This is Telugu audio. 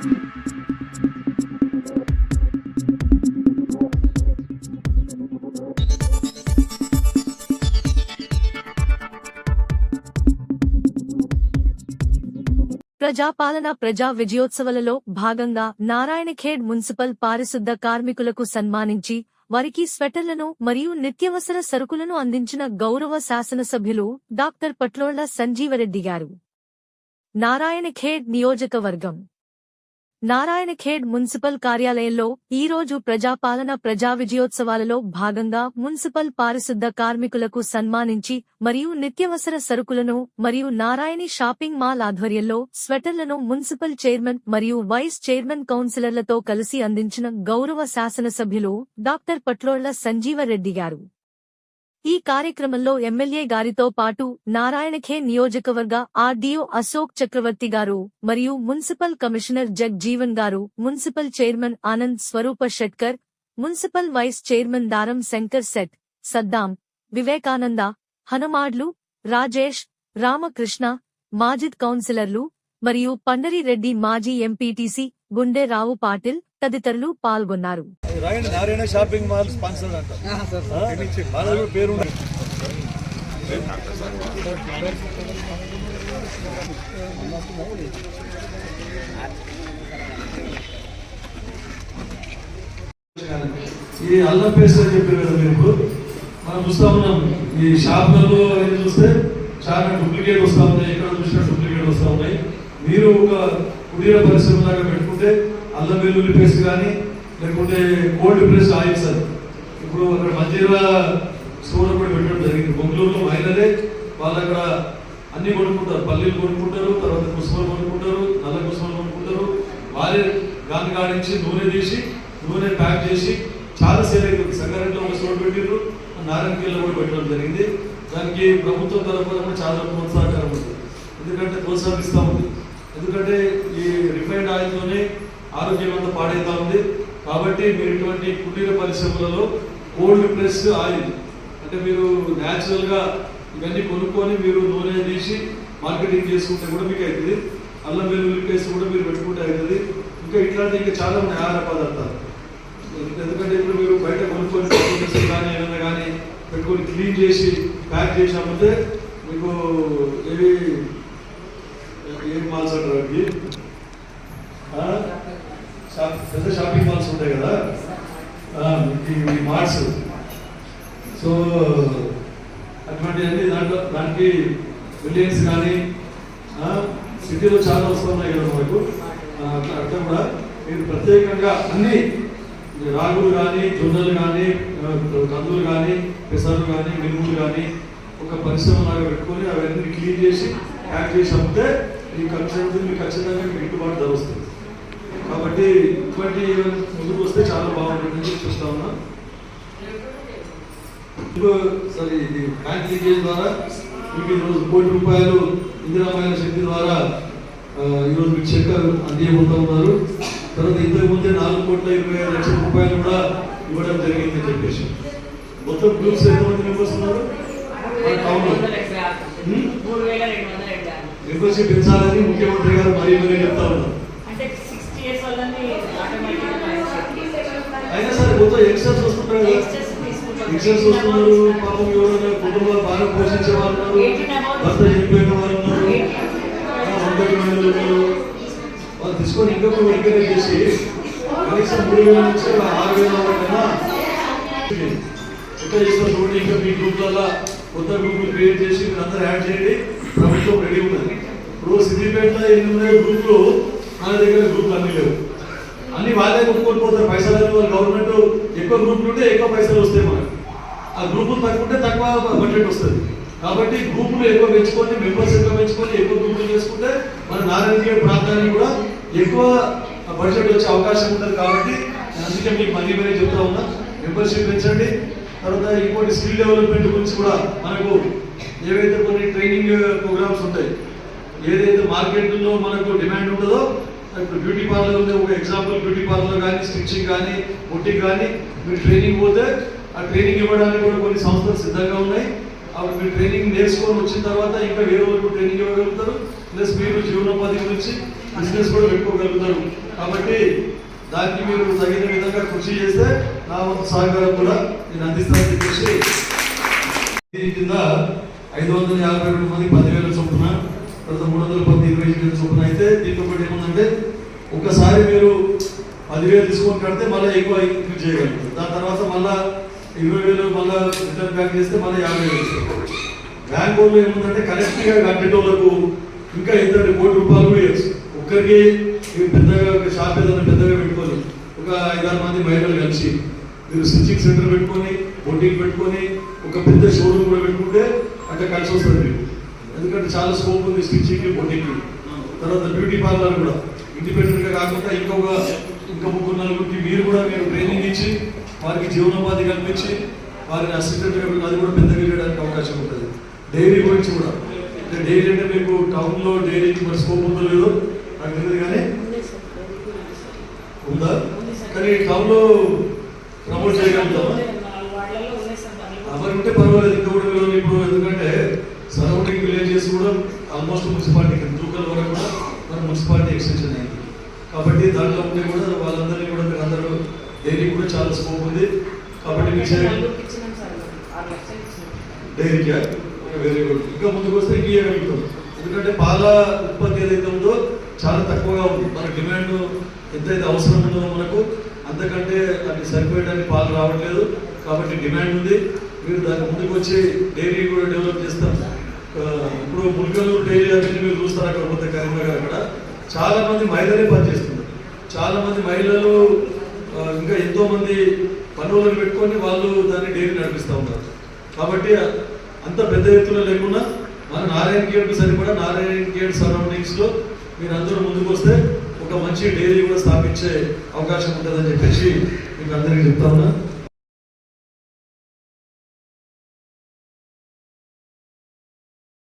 ప్రజాపాలన ప్రజా విజయోత్సవాలలో భాగంగా నారాయణఖేడ్ మున్సిపల్ పారిశుద్ధ కార్మికులకు సన్మానించి వారికి స్వెటర్లను మరియు నిత్యవసర సరుకులను అందించిన గౌరవ శాసనసభ్యులు డాక్టర్ పట్లోళ్ళ సంజీవరెడ్డి గారు. నారాయణఖేడ్ నియోజకవర్గం. నారాయణఖేడ్ మున్సిపల్ కార్యాలయంలో ఈ రోజు ప్రజాపాలన ప్రజా విజయోత్సవాలలో భాగంగా మున్సిపల్ పారిశుద్ధ కార్మికులకు సన్మానించి మరియు నిత్యవసర సరుకులను మరియు నారాయణి షాపింగ్ మాల్ ఆధ్వర్యంలో స్వెటర్లను మున్సిపల్ చైర్మన్ మరియు వైస్ చైర్మన్ కౌన్సిలర్లతో కలిసి అందించిన గౌరవ శాసనసభ్యులు డాక్టర్ పట్లోళ్ళ సంజీవరెడ్డి గారు. ఈ కార్యక్రమంలో ఎమ్మెల్యే గారితో పాటు నారాయణఖే నియోజకవర్గ ఆర్డీఓ అశోక్ చక్రవర్తి గారు మరియు మున్సిపల్ కమిషనర్ జగ్ జీవన్ గారు municipal chairman Anand Swaroop Shetkar municipal vice chairman Daram Shankar Seth Saddam Vivekananda హనుమాడ్లు Rajesh Ramakrishna Majid కౌన్సిలర్లు మరియు పండరిరెడ్డి మాజీ ఎంపీటీసీ గుండెరావు పాటిల్ తదితరులు పాల్గొన్నారు రాయండి నారాయణ షాపింగ్ మాల్ స్పాన్సర్ అంట ఆ? వాళ్ళది కూడా పేరు ఉంది. ఈ అల్లం పేస్ట్ అని చెప్పారు కదా మీరు ఇప్పుడు మనం చూస్తా ఉన్నాం ఈ షాపులలో అనేది చూస్తే చాలా డూప్లికేట్ వస్తా ఉన్నాయి ఎక్కడ చూసినా డూప్లికేట్ వస్తా ఉన్నాయి మీరు ఒక కుటీర పరిశ్రమ లాగా పెట్టుకుంటే అల్లం వెల్లుల్లి పేస్ట్ కానీ లేకుంటే కోల్డ్ ప్రెస్ ఆయిల్స్ అని ఇప్పుడు అక్కడ మంజీరా స్టోర్ కూడా పెట్టడం జరిగింది. బొంగళూరులో మహిళలే వాళ్ళు అక్కడ అన్ని కొనుక్కుంటారు. పల్లీలు కొనుక్కుంటారు తర్వాత కుసుమలు కొనుక్కుంటారు నల్ల కుసుమలు కొనుక్కుంటారు. వారే గాని కాడించి నూనె తీసి నూనె ప్యాక్ చేసి చాలా సేల్ అవుతుంది సంగారెడ్డిలో ఒక స్టోర్ పెట్టిర్రు. నారాయణగిరిలో కూడా పెట్టడం జరిగింది. దానికి ప్రభుత్వం తరఫున కూడా చాలా ప్రోత్సాహకరం ఉంది. ఎందుకంటే ప్రోత్సాహిస్తూ ఉంది. ఎందుకంటే ఈ రిఫైన్డ్ ఆయిల్తోనే ఆరోగ్యం అంతా పాడైతా ఉంది కాబట్టి మీరు ఇటువంటి కుటీర పరిశ్రమలలో కోల్డ్ ప్రెస్ ఆయిల్ అంటే మీరు న్యాచురల్గా ఇవన్నీ కొనుక్కొని మీరు నూనె తీసి మార్కెటింగ్ చేసుకుంటే కూడా మీకు అవుతుంది. అల్లం వెల్లుల్లి పేస్ట్ కూడా మీరు పెట్టుకుంటే అవుతుంది. ఇంకా ఇట్లాంటి ఇంకా చాలా ఉన్నాయి ఆహార పదార్థాలు. ఎందుకంటే ఇప్పుడు మీరు బయట కొనుక్కొని కానీ ఏమైనా కానీ పెట్టుకొని క్లీన్ చేసి ప్యాక్ చేసి అమ్మితే మీకు ఏవి ఏం మాల్స్ అంటారు అవి ఆ? షాప్ పెద్ద షాపింగ్ మాల్స్ ఉంటాయి కదా? ఈ మార్క్స్ సో అటువంటివన్నీ దాంట్లో దానికి బిల్డింగ్స్ కానీ సిటీలో చాలా వస్తున్నాయి కదా మనకు అక్కడ కూడా మీరు ప్రత్యేకంగా అన్ని రాగులు కానీ జొన్నలు కానీ కందులు కానీ పెసర్లు కానీ మినుములు కానీ ఒక పరిశ్రమ లాగా పెట్టుకొని అవన్నీ క్లీన్ చేసి ప్యాక్ చేసి అమ్మితే ఈ అయితే మీకు ఖచ్చితంగా మీకు గిట్టుబాటు ధర వస్తుంది. కాబట్టి ఇటువంటి ముందుకు వస్తే చాలా బాగుంటుందని చూస్తా ఉన్నా. సరే ఇది బ్యాంక్ లీకేజ్ ద్వారా మీకు ఈరోజు కోటి రూపాయలు ఇందిరామాయణ శక్తి ద్వారా ఈరోజు మీకు చెక్ అందియబోతా ఉన్నారు. తర్వాత ఇంతకు ముందే నాలుగు కోట్ల ఇరవై లక్షల రూపాయలు కూడా ఇవ్వడం జరిగిందని చెప్పేసి. మొత్తం గ్రూప్స్ ఎంతమంది మెంబర్స్ ఉన్నారు. మెంబర్షిప్ పెంచాలని ముఖ్యమంత్రి గారు మరీ మరీ చెప్తా ఉన్నారు. మొత్తం యంగ్స్టర్స్ వస్తుంటారు కదా. యంగ్స్టర్స్ వస్తున్నారు పాపం ఎవరైనా కుటుంబాలు బాగా పోషించే వాళ్ళు ఉన్నారు. భర్త చనిపోయిన వారు ఉన్నారు. ఒంటరి మహిళలు ఉన్నారు. వాళ్ళు తీసుకొని ఇంకా కూడా ఎంకరేజ్ చేసి కనీసం మూడు వేల నుంచి ఆరు వేల వరకైనా చేస్తారు చూడండి ఇంకా మీ గ్రూప్లలో కొత్త గ్రూపులు క్రియేట్ చేసి మీరు అందరూ యాడ్ చేయండి. ప్రభుత్వం రెడీ ఉన్నది. ఇప్పుడు సిద్దిపేటలో ఎన్ని ఉన్నాయి? గ్రూపులు మన దగ్గర గ్రూపులు అన్ని లేవు. అన్ని వాళ్ళే కొట్టుకోకపోతారు పైసలు గవర్నమెంట్ ఎక్కువ గ్రూపులు ఉంటే ఎక్కువ పైసలు వస్తాయి మనకు. ఆ గ్రూపులు తక్కువంటే తక్కువ బడ్జెట్ వస్తుంది. కాబట్టి గ్రూపులు ఎక్కువ పెంచుకొని మెంబర్స్ ఎక్కువ పెంచుకొని ఎక్కువ గ్రూపులు చేసుకుంటే మన నారాయణ ప్రాంతానికి కూడా ఎక్కువ బడ్జెట్ వచ్చే అవకాశం ఉంటుంది కాబట్టి అందుకే మీకు మనీ మనీ చెప్తా ఉన్నా. మెంబర్షిప్ పెంచండి. తర్వాత ఇంకోటి స్కిల్ డెవలప్మెంట్ గురించి కూడా మనకు ఏవైతే కొన్ని ట్రైనింగ్ ప్రోగ్రామ్స్ ఉంటాయి ఏదైతే మార్కెట్లో మనకు డిమాండ్ ఉంటుందో ఇప్పుడు బ్యూటీ పార్లర్ ఉంది ఒక ఎగ్జాంపుల్ బ్యూటీ పార్లర్ కానీ స్టిచ్చింగ్ కానీ బుట్టిక్ కానీ మీరు ట్రైనింగ్ పోతే ఆ ట్రైనింగ్ ఇవ్వడానికి కూడా కొన్ని సంస్థలు సిద్ధంగా ఉన్నాయి. అవి మీరు ట్రైనింగ్ నేర్చుకొని వచ్చిన తర్వాత ఇంకా వేరే వరకు ట్రైనింగ్ ఇవ్వగలుగుతారు. ప్లస్ మీరు జీవనోపాధి గురించి బిజినెస్ కూడా పెట్టుకోగలుగుతారు. కాబట్టి దానికి మీరు తగిన విధంగా కృషి చేస్తే నా సహకారం కూడా నేను అందిస్తానని చెప్పేసి దీని కింద ఐదు వందల యాభై రెండు మంది పదివేల చొప్పున తర్వాత మూడు వందల పది చొప్పున అయితే దీంతో పాటు ఏముందంటే ఒకసారి మీరు పదివేలు తీసుకొని కడితే మళ్ళీ ఎక్కువ ఇంక్రీజ్ చేయగలుగుతారు. దాని తర్వాత మళ్ళీ ఇరవై వేలు మళ్ళీ రిటర్న్ బ్యాక్ చేస్తే మళ్ళీ యాభై వేలు బ్యాంక్ వాళ్ళు ఏముందంటే కరెక్ట్ కట్టేటోళ్ళకు ఇంకా ఇద్దరు కోటి రూపాయలు కూడా ఇవ్వచ్చు. ఒక్కరికి మీరు పెద్దగా ఒక షాప్ ఏదైనా పెద్దగా పెట్టుకొని ఒక ఐదారు మంది మహిళలు కలిసి మీరు స్టిచ్చింగ్ సెంటర్ పెట్టుకొని బొట్టింగ్ పెట్టుకొని ఒక పెద్ద షోరూమ్ కూడా పెట్టుకుంటే అక్కడ కలిసి వస్తుంది. ఎందుకంటే చాలా స్కోప్ ఉంది స్టిచ్చింగ్ బొట్టింగ్ తర్వాత బ్యూటీ పార్లర్ కూడా. ఇండిపెండెంట్గా కాకుండా ఇంకొక ఇంకా ముగ్గురు నలుగురికి మీరు కూడా మీరు ట్రైనింగ్ ఇచ్చి వారికి జీవనోపాధి కల్పించి వారిని అసిస్టెంట్ అది కూడా పెద్దగా చేయడానికి అవకాశం ఉంటుంది. డైరీ గురించి కూడా. అంటే డైరీ అంటే మీకు టౌన్లో డైరీకి మరి స్కోప్ ఉందో లేదో నాకు తెలియదు కానీ ఉందా? కానీ టౌన్లో ప్రమోట్ చేయగలుగుతామా నాలుగు ఉంటే పర్వాలేదు ఇంకా కూడా ఇప్పుడు. ఎందుకంటే సరౌండింగ్ విలేజెస్ కూడా ఆల్మోస్ట్ మున్సిపాలిటీ రోజుల వరకు కూడా మన మున్సిపాలిటీ ఎక్స్టెన్షన్ అయింది కాబట్టి దాంట్లో ఉంటే కూడా వాళ్ళందరినీ కూడా మీరు అందరూ డైరీ కూడా చాలా స్కోప్ ఉంది. కాబట్టి డైరీ డైరీకి వెరీ గుడ్. ఇంకా ముందుకు వస్తే ఇంక ఇవ్వగలుగుతాం ఎందుకంటే పాల ఉత్పత్తి ఏదైతే ఉందో చాలా తక్కువగా ఉంది. మన డిమాండ్ ఎంతైతే అవసరం ఉందో మనకు అంతకంటే అది సరిపోయడానికి పాలు రావట్లేదు. కాబట్టి డిమాండ్ ఉంది. మీరు దానికి ముందుకు వచ్చి డైరీ కూడా డెవలప్ చేస్తాం. ఇప్పుడు ముల్కలూరు డైరీ అనేది మీరు చూస్తారు? అక్కడ పోతే కరీంనగర్ అక్కడ. చాలా మంది మహిళలే పనిచేస్తున్నారు. చాలా మంది మహిళలు ఇంకా ఎంతో మంది పనులను పెట్టుకొని వాళ్ళు దాన్ని డైరీ నడిపిస్తూ ఉన్నారు. కాబట్టి అంత పెద్ద ఎత్తున లేకుండా మన నారాయణ గేట్ సరిపడా నారాయణ గేట్ సరౌండింగ్స్లో మీరు అందరూ ముందుకు వస్తే ఒక మంచి డైరీ కూడా స్థాపించే అవకాశం ఉంటుందని చెప్పేసి మీకు అందరికీ చెప్తా ఉన్నా.